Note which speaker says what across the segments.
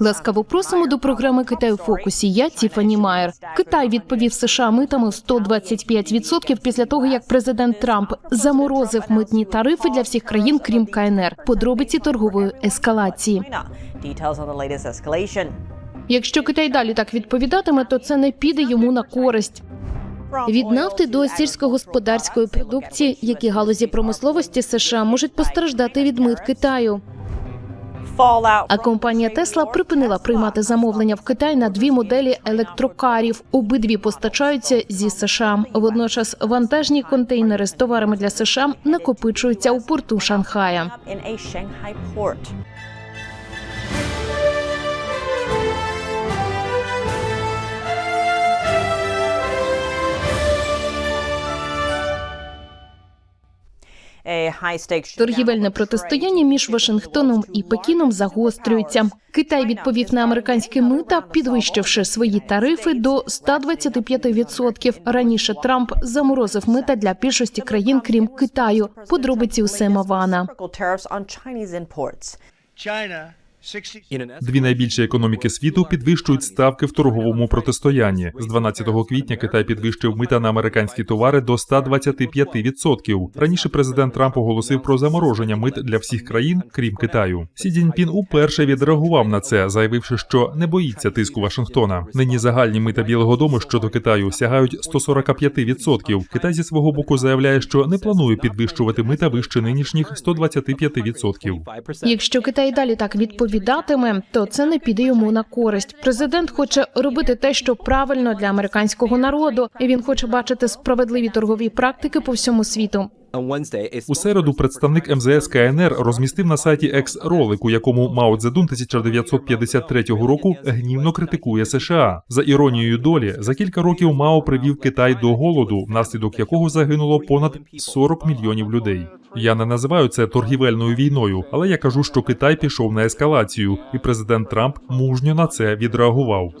Speaker 1: Ласкаво просимо до програми Китай у фокусі. Я Тіфані Майер. Китай відповів США митами 125% після того, як президент Трамп заморозив митні тарифи для всіх країн, крім КНР. Подробиці торгової ескалації. Якщо Китай далі так відповідатиме, то це не піде йому на користь. Від нафти до сільськогосподарської продукції, які галузі промисловості США можуть постраждати від мит Китаю. А компанія Тесла припинила приймати замовлення в Китай на дві моделі електрокарів. Обидві постачаються зі США. Водночас вантажні контейнери з товарами для США накопичуються у порту Шанхая. Торгівельне протистояння між Вашингтоном і Пекіном загострюється. Китай відповів на американські мита, підвищивши свої тарифи до 125%. Раніше Трамп заморозив мита для більшості країн, крім Китаю. Подробиці у Сема Вана.
Speaker 2: Tariffs on Chinese imports.
Speaker 3: China 60
Speaker 4: Дві найбільші економіки світу підвищують ставки в торговому протистоянні. З 12 квітня Китай підвищив мита на американські товари до 125%. Раніше президент Трамп оголосив про замороження мит для всіх країн, крім Китаю. Сі Цзіньпін уперше відреагував на це, заявивши, що не боїться тиску Вашингтона. Нині загальні мита Білого Дому щодо Китаю сягають 145%. Китай зі свого боку заявляє, що не планує підвищувати мита вище нинішніх 125%.
Speaker 1: Якщо Китай далі так відповідатиме, то це не піде йому на користь. Президент хоче робити те, що правильно для американського народу, і він хоче бачити справедливі торгові практики по всьому світу.
Speaker 4: У середу представник МЗС КНР розмістив на сайті X ролик, у якому Мао Цзедун 1953 року гнівно критикує США. За іронією долі, за кілька років Мао привів Китай до голоду, внаслідок якого загинуло понад 40 мільйонів людей. Я не називаю це торгівельною війною, але я кажу, що Китай пішов на ескалацію, і президент Трамп мужньо на це відреагував.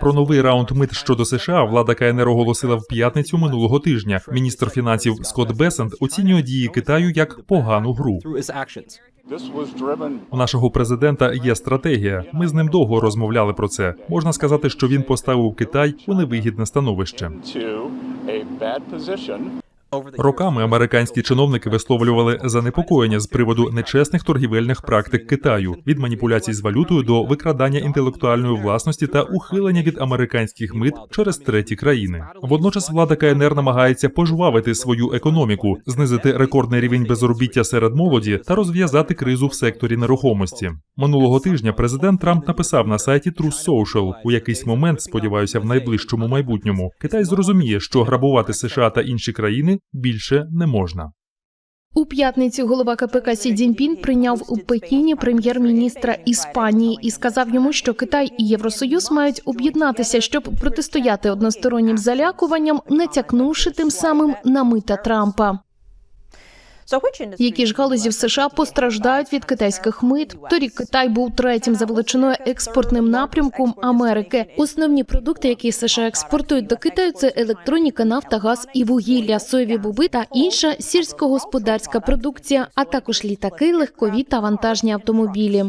Speaker 4: Про новий раунд мит щодо США влада КНР оголосила в п'ятницю минулого тижня. Міністр фінансів Скотт Бесент оцінює дії Китаю як погану гру. У нашого президента є стратегія. Ми з ним довго розмовляли про це. Можна сказати, що він поставив Китай у невигідне становище. Роками американські чиновники висловлювали занепокоєння з приводу нечесних торгівельних практик Китаю від маніпуляцій з валютою до викрадання інтелектуальної власності та ухилення від американських мит через треті країни. Водночас влада КНР намагається пожвавити свою економіку, знизити рекордний рівень безробіття серед молоді та розв'язати кризу в секторі нерухомості. Минулого тижня президент Трамп написав на сайті Truth Social, у якийсь момент, сподіваюся, в найближчому майбутньому, Китай зрозуміє, що грабувати США та інші країни більше не можна.
Speaker 1: У п'ятницю голова КПК Сі Цзіньпін прийняв у Пекіні прем'єр-міністра Іспанії і сказав йому, що Китай і Євросоюз мають об'єднатися, щоб протистояти одностороннім залякуванням, натякнувши тим самим на мита Трампа. Які ж галузі в США постраждають від китайських мит? Торік Китай був третім за величиною експортним напрямком Америки. Основні продукти, які США експортують до Китаю, це електроніка, нафта, газ і вугілля, соєві боби та інша сільськогосподарська продукція, а також літаки, легкові та вантажні автомобілі.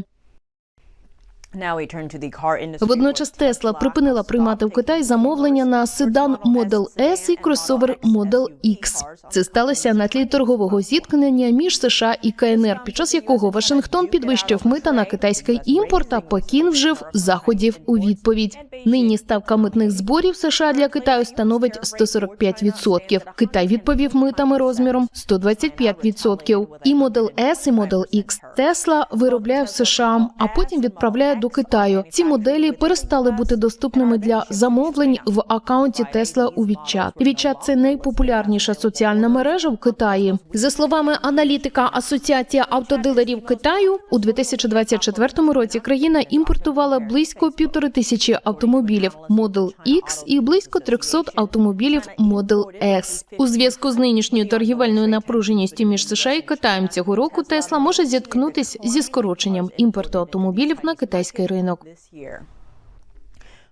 Speaker 1: Водночас Тесла припинила приймати в Китай замовлення на седан Model S і кросовер Model X. Це сталося на тлі торгового зіткнення між США і КНР, під час якого Вашингтон підвищив мита на китайський імпорт, а Пекін вжив заходів у відповідь. Нині ставка митних зборів США для Китаю становить 145%. Китай відповів митами розміром 125%. І Model S, і Model X Тесла виробляє в США, а потім відправляє до Китаю. Ці моделі перестали бути доступними для замовлень в акаунті Тесла у WeChat. WeChat – це найпопулярніша соціальна мережа в Китаї. За словами аналітика Асоціація автодилерів Китаю, у 2024 році країна імпортувала близько півтори тисячі автомобілів Model X і близько 300 автомобілів Model S. У зв'язку з нинішньою торгівельною напруженістю між США і Китаєм цього року Тесла може зіткнутись зі скороченням імпорту автомобілів на китайський ринок.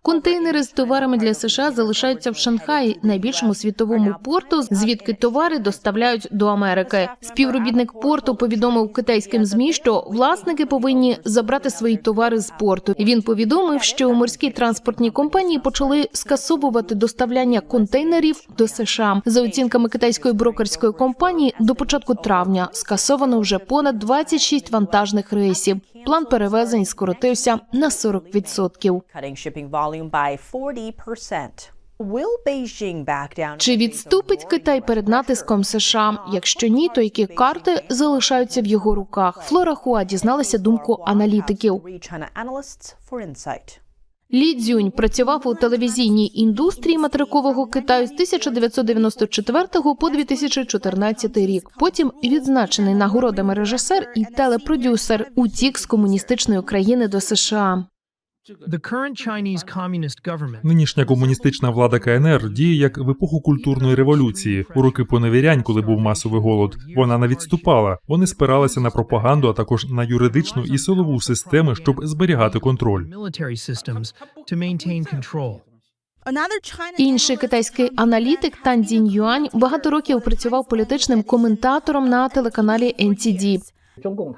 Speaker 1: Контейнери з товарами для США залишаються в Шанхаї, найбільшому світовому порту, звідки товари доставляють до Америки. Співробітник порту повідомив китайським змі, що власники повинні забрати свої товари з порту. Він повідомив, що морські транспортні компанії почали скасовувати доставляння контейнерів до США. За оцінками китайської брокерської компанії, до початку травня скасовано вже понад 26 вантажних рейсів. План перевезень скоротився на 40%.
Speaker 2: Cutting shipping volume by 40%. Will Beijing back down?
Speaker 1: Чи відступить Китай перед натиском США? Якщо ні, то які карти залишаються в його руках? Флора Хуа дізналася думку аналітиків. Лі Цзюнь працював у телевізійній індустрії материкового Китаю з 1994 по 2014 рік. Потім відзначений нагородами режисер і телепродюсер утік з комуністичної країни до США.
Speaker 4: Нинішня комуністична влада КНР діє як в епоху культурної революції, у роки поневірянь, коли був масовий голод. Вона не відступала. Вони спиралися на пропаганду, а також на юридичну і силову системи, щоб зберігати контроль.
Speaker 1: Інший китайський аналітик Тан Цзінь Юань багато років працював політичним коментатором на телеканалі NTD.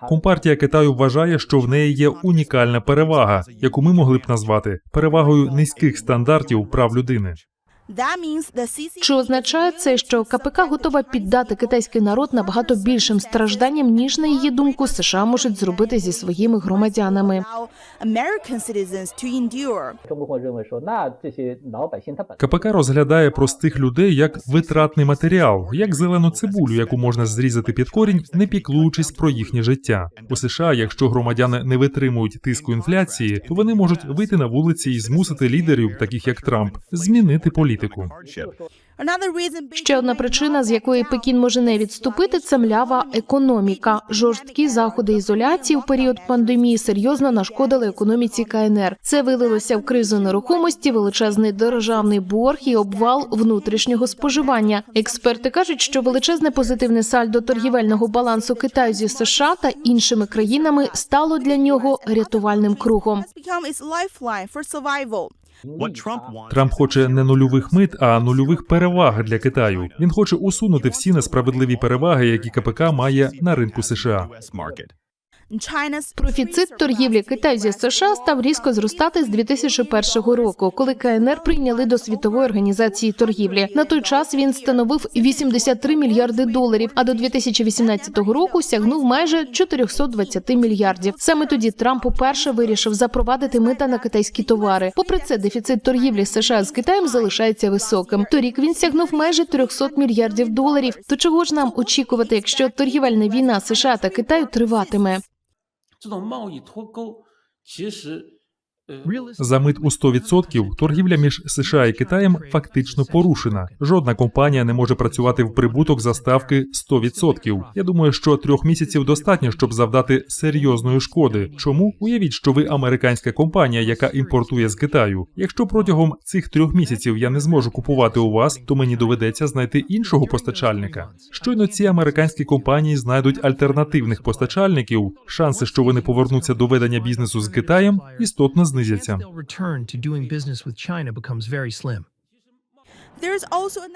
Speaker 4: Компартія Китаю вважає, що в неї є унікальна перевага, яку ми могли б назвати перевагою низьких стандартів прав людини.
Speaker 1: Чи означає це, що КПК готова піддати китайський народ набагато більшим стражданням, ніж на її думку США можуть зробити зі своїми громадянами?
Speaker 4: КПК розглядає простих людей як витратний матеріал, як зелену цибулю, яку можна зрізати під корінь, не піклуючись про їхнє життя у США. Якщо громадяни не витримують тиску інфляції, то вони можуть вийти на вулиці і змусити лідерів, таких як Трамп, змінити політику.
Speaker 5: Reason
Speaker 1: Ще одна причина, з якої Пекін може не відступити, це млява економіка. Жорсткі заходи ізоляції в період пандемії серйозно нашкодили економіці КНР. Це вилилося в кризу нерухомості, величезний державний борг і обвал внутрішнього споживання. Експерти кажуть, що величезне позитивне сальдо торгівельного балансу Китаю зі США та іншими країнами стало для нього рятувальним кругом.
Speaker 4: Трамп хоче не нульових мит, а нульових переваг для Китаю. Він хоче усунути всі несправедливі переваги, які КПК має на ринку США.
Speaker 1: Профіцит торгівлі Китаю зі США став різко зростати з 2001 року, коли КНР прийняли до світової організації торгівлі. На той час він становив 83 мільярди доларів, а до 2018 року сягнув майже 420 мільярдів. Саме тоді Трамп уперше вирішив запровадити мита на китайські товари. Попри це, дефіцит торгівлі США з Китаєм залишається високим. Торік він сягнув майже 300 мільярдів доларів. То чого ж нам очікувати, якщо торгівельна війна США та Китаю триватиме?
Speaker 6: 这种贸易脱钩其实
Speaker 4: За мит у 100% торгівля між США і Китаєм фактично порушена. Жодна компанія не може працювати в прибуток за ставки 100%. Я думаю, що трьох місяців достатньо, щоб завдати серйозної шкоди. Чому уявіть, що ви американська компанія, яка імпортує з Китаю? Якщо протягом цих трьох місяців я не зможу купувати у вас, то мені доведеться знайти іншого постачальника. Щойно ці американські компанії знайдуть альтернативних постачальників. Шанси, що вони повернуться до ведення бізнесу з Китаєм, істотно знизяться.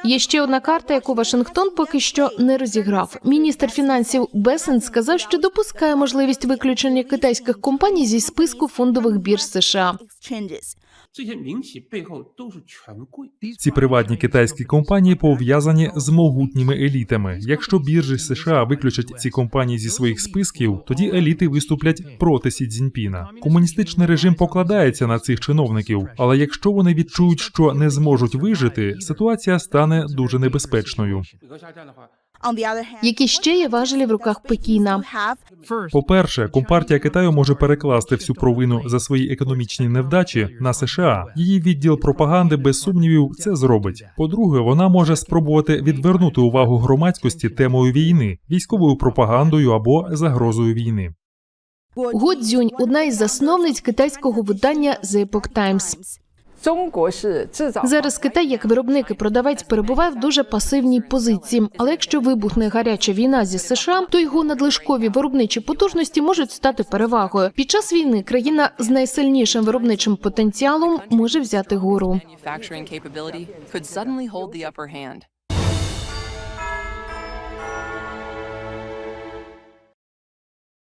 Speaker 1: Є ще одна карта, яку Вашингтон поки що не розіграв. Міністр фінансів Бесен сказав, що допускає можливість виключення китайських компаній зі списку фондових бірж США.
Speaker 4: Ці приватні китайські компанії пов'язані з могутніми елітами. Якщо біржі США виключать ці компанії зі своїх списків, тоді еліти виступлять проти Сі Цзіньпіна. Комуністичний режим покладається на цих чиновників, але якщо вони відчують, що не зможуть вижити, це ситуація стане дуже небезпечною.
Speaker 1: Які ще є важелі в руках Пекіна.
Speaker 7: По
Speaker 4: перше, компартія Китаю може перекласти всю провину за свої економічні невдачі на США. Її відділ пропаганди без сумнівів це зробить. По-друге, вона може спробувати відвернути увагу громадськості темою війни, військовою пропагандою або загрозою війни.
Speaker 1: Го – одна із засновниць китайського видання «The Epoch Times». Зараз Китай, як виробник і продавець, перебуває в дуже пасивній позиції. Але якщо вибухне гаряча війна зі США, то його надлишкові виробничі потужності можуть стати перевагою. Під час війни країна з найсильнішим виробничим потенціалом може взяти гору.